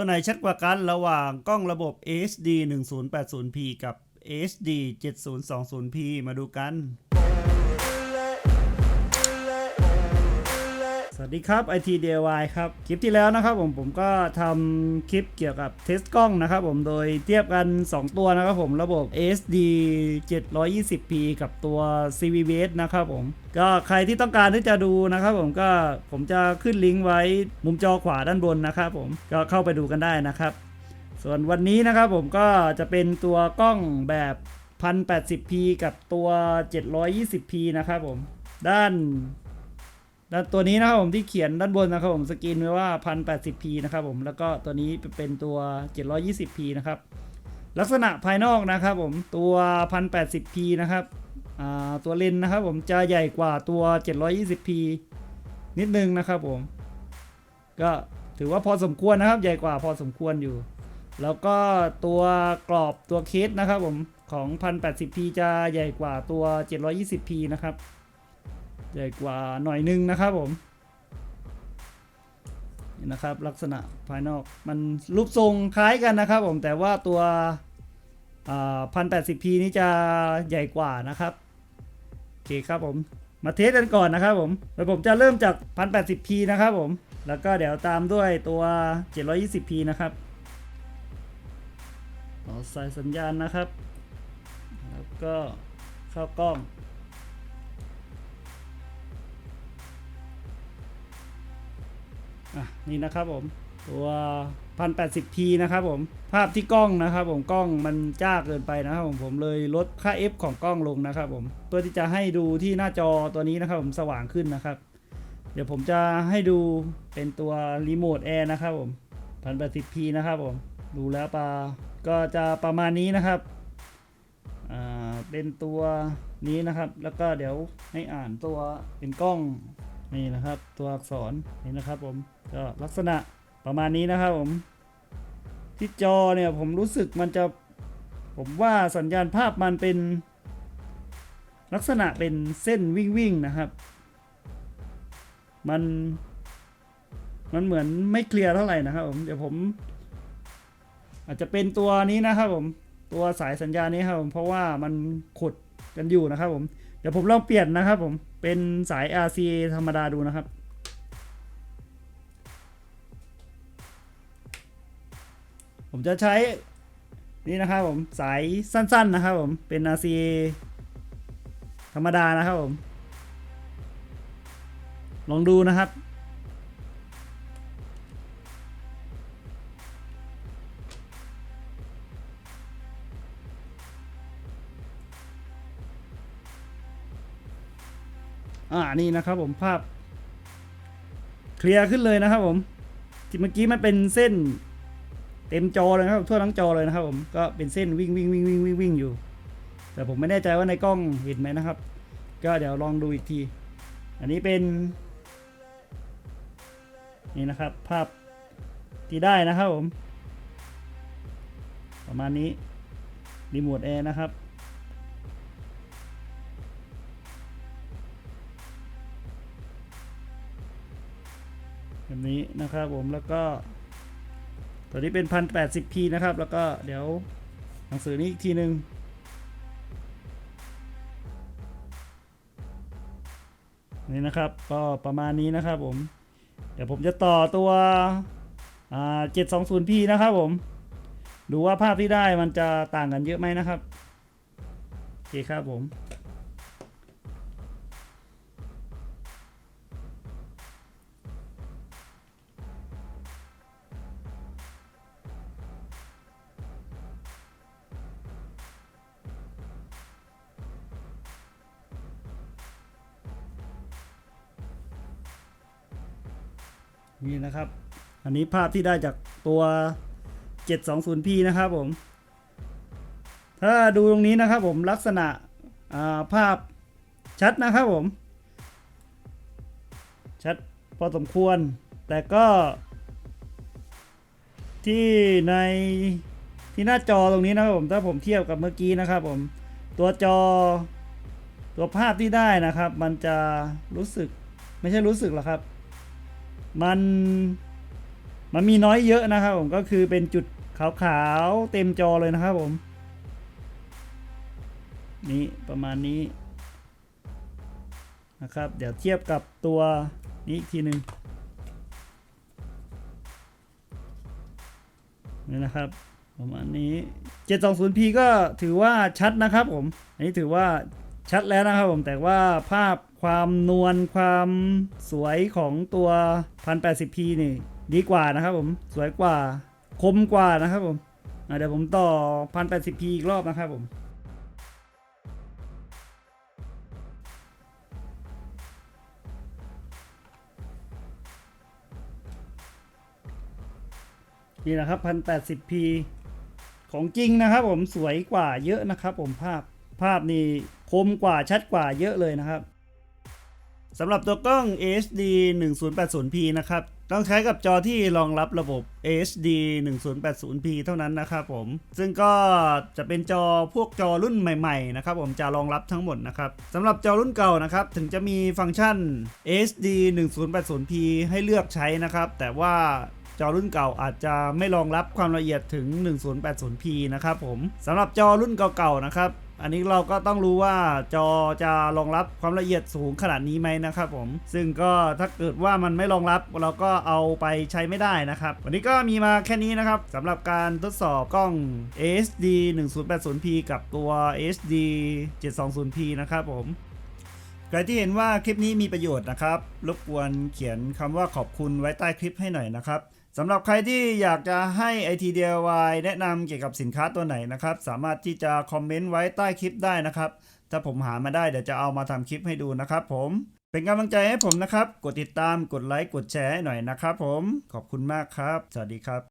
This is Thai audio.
ตัวไหนชัดกว่ากันระหว่างกล้องระบบ HD 1080p กับ HD 7020p มาดูกัน สวัสดีครับ IT DIY ครับ คลิปที่แล้วนะครับผมผมก็ทำคลิปเกี่ยวกับเทสกล้องนะครับผมโดยเทียบกัน 2 ตัวนะครับผมระบบ SD 720p กับตัว CVBS นะครับผมก็ใครที่ต้องการที่จะดูนะครับผมก็ผมจะขึ้นลิงก์ไว้มุมจอขวาด้านบนนะครับผมก็เข้าไปดูกันได้นะครับ ส่วนวันนี้นะครับผมก็จะเป็นตัวกล้องแบบ 1080p กับตัว 720p นะครับผมด้าน ด้านตัวนี้นะครับผมที่เขียนด้านบนนะครับผมสกรีนไว้ว่า 1080p นะครับผมแล้วก็ตัวนี้เป็นตัว 720p นะครับลักษณะภายนอกนะครับผมตัว 1080p นะครับตัวเลนนะครับผมจะใหญ่กว่าตัว 720p นิดนึงนะครับผม ก็ถือว่าพอสมควรนะครับ ใหญ่กว่าพอสมควรอยู่ แล้วก็ตัวกรอบตัวเคสนะครับผมของ 1080p จะใหญ่กว่าตัว 720p นะครับ ใหญ่กว่าหน่อยนึงนะครับผมนี่นะครับลักษณะภายนอกมันรูปทรงคล้ายกันนะครับผมแต่ว่าตัวพันแปดสิบพีนี้จะใหญ่กว่านะครับโอเคครับผมมาเทสกันก่อนนะครับผมโดยผมจะเริ่มจาก 1080p นะครับผม แล้วก็เดี๋ยวตามด้วยตัว 720p นะครับต่อสายสัญญาณนะครับ แล้วก็เข้ากล้อง อะนี่นะครับผมตัว 1080p นะครับผมภาพที่กล้องนะครับผมกล้องมันจ้าเกินไปนะครับผมผมเลยลดค่า f ของกล้องลงนะครับผมเพื่อที่จะให้ดูที่หน้าจอตัวนี้นะครับผมสว่างขึ้นนะครับ เดี๋ยวผมจะให้ดูเป็นตัวรีโมทแอร์นะครับผม 1080p นะครับผมดูแล้วปาก็จะประมาณนี้นะครับเป็นตัวนี้นะครับ แล้วก็เดี๋ยวให้อ่านตัวเป็นกล้อง นี่นะครับ ตัวอักษรนี่นะครับผมก็ลักษณะประมาณนี้นะครับผม ที่จอเนี่ยผมรู้สึกมันจะผมว่าสัญญาณภาพมันเป็น ลักษณะเป็นเส้นวิ่งวิ่งๆนะครับ มันมันเหมือนไม่เคลียร์เท่าไหร่นะครับผมเดี๋ยวผม อาจจะเป็นตัวนี้นะครับผมตัวสายสัญญาณนี้ครับผมเพราะว่ามันขุดกันอยู่นะครับผม ดี๋ยวผมลองเปลี่ยนนะครับผมเป็นสาย RCA ธรรมดาดูนะครับ ผมจะใช้นี่นะครับผมสายสั้นๆนะครับผมเป็น RCA ธรรมดานะครับผม ลองดูนะครับ อ่านี่นะครับผมภาพ เคลียร์ขึ้นเลยนะครับผมที่เมื่อกี้มันเป็นเส้น เต็มจอเลยนะครับทั่วทั้งจอเลยนะครับ ผมก็เป็นเส้นวิ่งวิ่งวิ่งวิ่งวิ่งวิ่งอยู่ แต่ผมไม่แน่ใจว่าในกล้องเห็นไหมนะครับ ก็เดี๋ยวลองดูอีกที อันนี้เป็น นี่นะครับ ภาพที่ได้นะครับผม ประมาณนี้รีโมทแอร์นะครับ แบบนี้นะครับผมแล้วก็ ตัวนี้เป็น 1080p นะครับ แล้วก็เดี๋ยวหนังสือนี้อีกทีหนึ่งนี่นะครับก็ประมาณนี้นะครับผม เดี๋ยวผมจะต่อตัวอ่า 720p นะครับผม ดูว่าภาพที่ได้มันจะต่างกันเยอะไหมนะครับ โอเคครับผม นี่นะครับ อันนี้ภาพที่ได้จากตัว 720p นะครับผม ถ้าดูตรงนี้นะครับผมลักษณะาภาพชัดนะครับผม ชัดพอสมควร แต่ก็ ที่ในที่หน้าจอตรงนี้นะครับผมถ้าผมเทียบกับเมื่อกี้นะครับผมตัวจอตัวภาพที่ได้นะครับ มันจะรู้สึกไม่ใช่รู้สึกหรอกครับ มันมันมีน้อยเยอะนะครับผมก็คือเป็นจุดขาวๆเต็มจอเลยนะครับผม นี่ประมาณนี้นะครับ เดี๋ยวเทียบกับตัวนี้อีกทีหนึ่งนี่นะครับประมาณนี้ 720p ก็ถือว่าชัดนะครับผม อันนี้ถือว่าชัดแล้วนะครับผมแต่ว่าภาพ ความนวลความสวยของตัว 1080p นี่ ดีกว่านะครับผมสวยกว่าคมกว่านะครับผมเดี๋ยวผมต่อ 1080p อีกรอบนะครับผมนี่นะครับ 1080p ของจริงนะครับผมสวยกว่าเยอะนะครับผมภาพภาพนี่คมกว่าชัดกว่าเยอะเลยนะครับ สำหรับตัวกล้อง HD 1080p นะครับ ต้องใช้กับจอที่รองรับระบบ HD 1080p เท่านั้นนะครับผม ซึ่งก็จะเป็นจอพวกจอรุ่นใหม่ๆนะครับผมจะรองรับทั้งหมดนะครับสำหรับจอรุ่นเก่านะครับ ถึงจะมีฟังก์ชัน HD 1080p ให้เลือกใช้นะครับ แต่ว่าจอรุ่นเก่าอาจจะไม่รองรับความละเอียดถึง 1080p นะครับผมสำหรับจอรุ่นเก่าๆนะครับ อันนี้เราก็ต้องรู้ว่าจอจะรองรับความละเอียดสูงขนาดนี้ไหมนะครับผม ซึ่งก็ถ้าเกิดว่ามันไม่รองรับเราก็เอาไปใช้ไม่ได้นะครับ วันนี้ก็มีมาแค่นี้นะครับสำหรับการทดสอบกล้อง HD 1080p กับตัว HD 720p นะครับผมใครที่เห็นว่าคลิปนี้มีประโยชน์นะครับ รบกวนเขียนคำว่าขอบคุณไว้ใต้คลิปให้หน่อยนะครับ สำหรับใครที่อยากจะให้ IT DIY แนะนำเกี่ยวกับสินค้าตัวไหนนะครับ สามารถที่จะคอมเมนต์ไว้ใต้คลิปได้นะครับ ถ้าผมหามาได้เดี๋ยวจะเอามาทำคลิปให้ดูนะครับผมเป็นกำลังใจให้ผมนะครับ กดติดตามกดไลค์กดแชร์หน่อยนะครับผมขอบคุณมากครับ สวัสดีครับ